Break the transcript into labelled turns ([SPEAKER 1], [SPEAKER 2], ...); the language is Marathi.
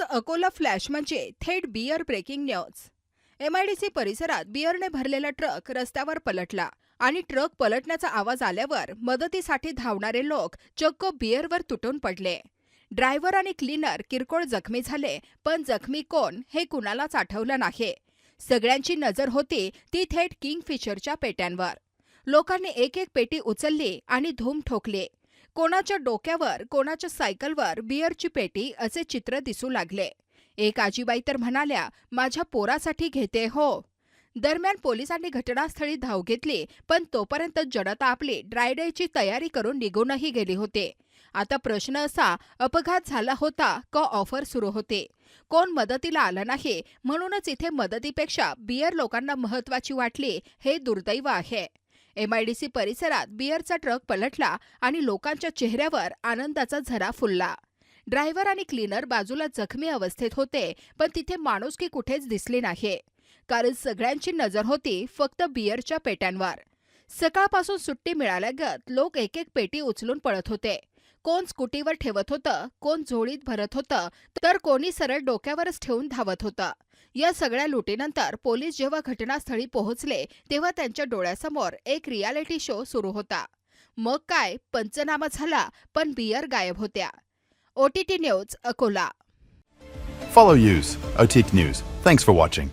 [SPEAKER 1] अकोला फ्लॅश म्हणजे थेट बियर ब्रेकिंग न्यूज. एमआयडीसी परिसरात बियरने भरलेला ट्रक रस्त्यावर पलटला आणि ट्रक पलटण्याचा आवाज आल्यावर मदतीसाठी धावणारे लोक चक्क बियरवर तुटून पडले. ड्रायव्हर आणि क्लीनर किरकोळ जखमी झाले पण जखमी कोण हे कुणालाच आठवलं नाही. सगळ्यांची नजर होती ती थेट किंगफिशरच्या पेट्यांवर. लोकांनी एक एक पेटी उचलली आणि धूम ठोकली. कोणाच्या डोक्यावर कोणाच्या सायकलवर बियरची पेटी असे चित्र दिसू लागले. एक आजीबाई तर म्हणाल्या माझ्या पोरासाठी घेते हो. दरम्यान पोलिसांनी घटनास्थळी धाव घेतली पण तोपर्यंत जनता आपली ड्रायडेची तयारी करून निघूनही गेली होते. आता प्रश्न असा अपघात झाला होता का ऑफर सुरू होते? कोण मदतीला आलं नाही म्हणूनच इथे मदतीपेक्षा बियर लोकांना महत्वाची वाटली हे दुर्दैव आहे. एमआयडीसी परिसरात बियरचा ट्रक पलटला आणि लोकांच्या चेहऱ्यावर आनंदाचा झरा फुलला. ड्रायव्हर आणि क्लीनर बाजूला जखमी अवस्थेत होते पण तिथे माणुसकी कुठेच दिसली नाही कारण सगळ्यांची नजर होती फक्त बियरच्या पेट्यांवर. सकाळपासून सुट्टी मिळाल्यागत लोक एक एक पेटी उचलून पळत होते. कोण स्कूटीवर ठेवत होतं कोण झोळीत भरत होतं तर कोणी सरळ डोक्यावरच ठेवून धावत होतं. या सगळ्या लुटीनंतर पोलीस जेव्हा घटनास्थळी पोहोचले तेव्हा त्यांच्या डोळ्यासमोर एक रियालिटी शो सुरू होता मग काय पंचनामा झाला पण बियर गायब होत्या OTT news Akola
[SPEAKER 2] Follow Use, Otik News. Thanks for watching.